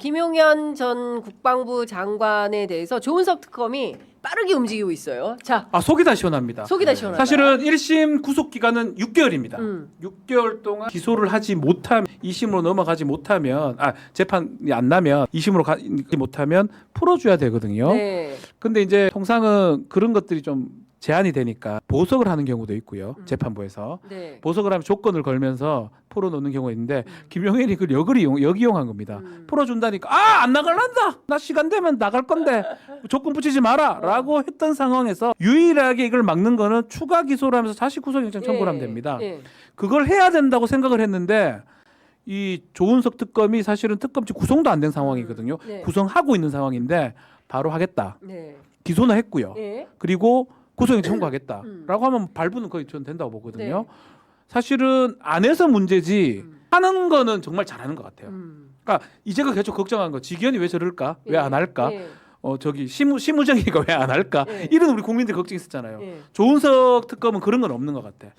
김용현 전 국방부 장관에 대해서 조은석 특검이 빠르게 움직이고 있어요. 자, 아 속이 다 시원합니다. 속이 다 시원하다. 사실은 1심 구속 기간은 6개월입니다. 음. 6개월 동안 기소를 하지 못하면 2심으로 넘어가지 못하면 아 재판이 안 나면 2심으로 가지 못하면 풀어줘야 되거든요. 네. 근데 이제 통상은 그런 것들이 좀 제한이 되니까 보석을 하는 경우도 있고요. 음. 재판부에서 네. 보석을 하면 조건을 걸면서 풀어놓는 경우가 있는데 음. 김용현이 그걸 역을 이용, 역이용한 겁니다. 음. 풀어준다니까 아 안 나갈란다 나 시간 되면 나갈 건데 조건 붙이지 마라라고 했던 상황에서 유일하게 이걸 막는 거는 추가 기소를 하면서 다시 구속영장 청구를 하면 예, 됩니다. 예. 그걸 해야 된다고 생각을 했는데 이 조은석 특검이 사실은 특검직 구성도 안 된 상황이거든요. 네. 구성하고 있는 상황인데 바로 하겠다 네. 기소는 했고요. 예. 그리고 구속영장 청구하겠다라고 음. 하면 발부는 거의 전 된다고 보거든요. 네. 사실은 안 해서 문제지 음. 하는 거는 정말 잘하는 것 같아요. 음. 그러니까 이제가 계속 걱정한 거 직위원이 왜 저럴까 예. 왜안 할까 예. 어 저기 시무 시무정이가 왜 안 할까 예. 이런 우리 국민들 걱정 있었잖아요 예. 조은석 특검은 그런 건 없는 것 같아